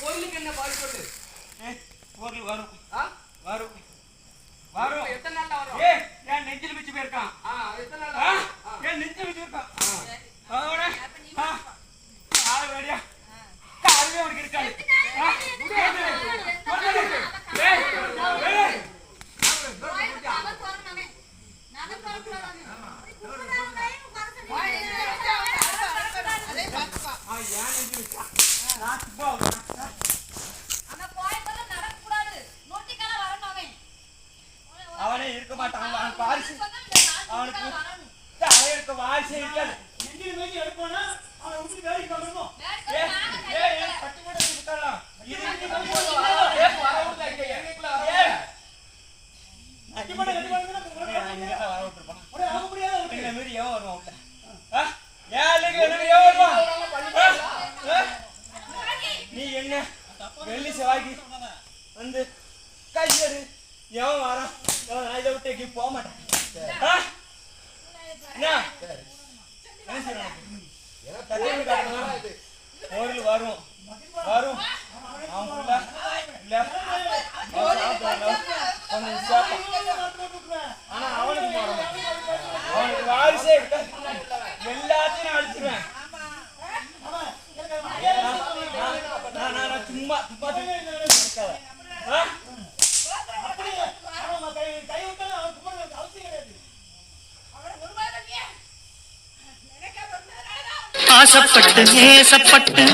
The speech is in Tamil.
பொருளுக்கு என்ன ஏய், பொருள் வரும்? வரும். வரும். எத்தனை நாள்ல வரும்? ஏய் என் நெஞ்சில் வச்சு போயிருக்கான். ஆ, எத்தனை? ஆ. என் நெஞ்சில் வச்சு இருக்கான் அதோட ஆ, கால் வேடியா? காலே அவனுக்கு இருக்காது ஆ, அவனே இருக்க மாட்டான். அவன் பாரிசு. அவனுக்கு தலையெடுக்க வாரிசே இருக்காது. நெஞ்சில் வச்சு எடுப்பானா? அவனை விட்டு வேலைக்கு வரணும் ஏய், ஏய், ஏய், பட்டு கூட இருக்கலாம். இது என்ன? வெள்ளி செவ்வாய்க்கு வந்து கையெடு எவன் வரான்? எவன் நான் இதை விட்டு எங்கேயும் போக மாட்டேன்? என்ன? என்ன செய்யணும். பொருள் வரும் வரும் அவன் புள்ள இல்ல அவன் சாப்பிடுவான்ல, கொஞ்சம் சேர்ப்பான். ஆனா அவனுக்கு போறோம் அவனுக்கு வாரிசே இருக்காது எல்லாத்தையும் நான் அழிச்சிருவேன் நான், நான், நான், நான் சும்மா சும்மா? ஆசைப்பட்டு நேசப்பட்டு.